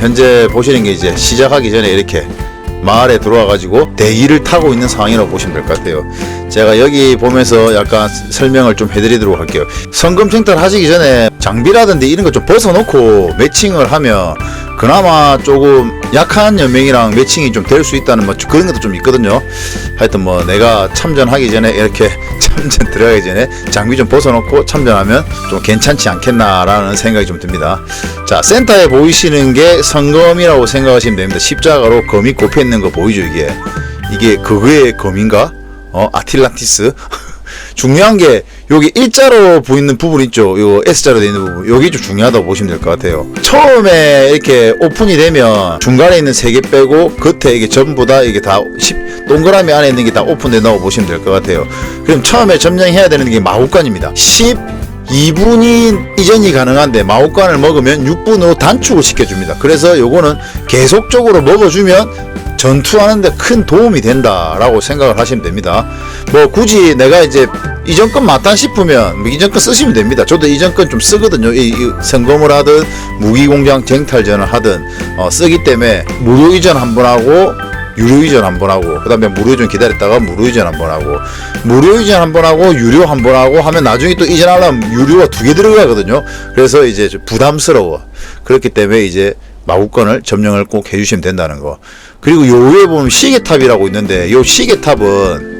현재 보시는 게 이제 시작하기 전에 이렇게 마을에 들어와 가지고 대기를 타고 있는 상황이라고 보시면 될 것 같아요. 제가 여기 보면서 약간 설명을 좀 해드리도록 할게요. 성금쟁탈 하시기 전에 장비라든지 이런 거 좀 벗어놓고 매칭을 하면 그나마 조금 약한 연맹이랑 매칭이 좀 될 수 있다는 뭐 그런 것도 좀 있거든요. 하여튼 뭐 내가 참전하기 전에 이렇게 참전 들어가기 전에 장비 좀 벗어놓고 참전하면 좀 괜찮지 않겠나라는 생각이 좀 듭니다. 자 센터에 보이시는 게 성검이라고 생각하시면 됩니다. 십자가로 검이 꼽혀 있는 거 보이죠 이게 이게 그거의 검인가? 어 아틸란티스 중요한 게 여기 일자로 보이는 부분 있죠. 요 S자로 되어 있는 부분. 여기 좀 중요하다고 보시면 될 것 같아요. 처음에 이렇게 오픈이 되면 중간에 있는 세 개 빼고 겉에 이게 전부 다 이게 다 십- 동그라미 안에 있는 게 다 오픈된다고 보시면 될 것 같아요. 그럼 처음에 점령해야 되는 게 마구간입니다. 10 2분이 이전이 가능한데 마법관을 먹으면 6분으로 단축을 시켜줍니다. 그래서 요거는 계속적으로 먹어주면 전투하는데 큰 도움이 된다라고 생각을 하시면 됩니다. 뭐 굳이 내가 이제 이전 건 맞다 싶으면 뭐 이전 건 쓰시면 됩니다. 저도 이전 건좀 쓰거든요. 이, 이 성검을 하든 무기공장 쟁탈전을 하든 어, 쓰기 때문에 무료 이전 한 번 하고 유료 이전 한 번 하고 그다음에 무료 이전 기다렸다가 무료 이전 한 번 하고 무료 이전 한 번 하고 유료 한 번 하고 하면 나중에 또 이전하려면 유료가 두 개 들어가거든요. 그래서 이제 좀 부담스러워. 그렇기 때문에 이제 마구권을 점령을 꼭 해주시면 된다는 거. 그리고 요 위에 보면 시계탑이라고 있는데 요 시계탑은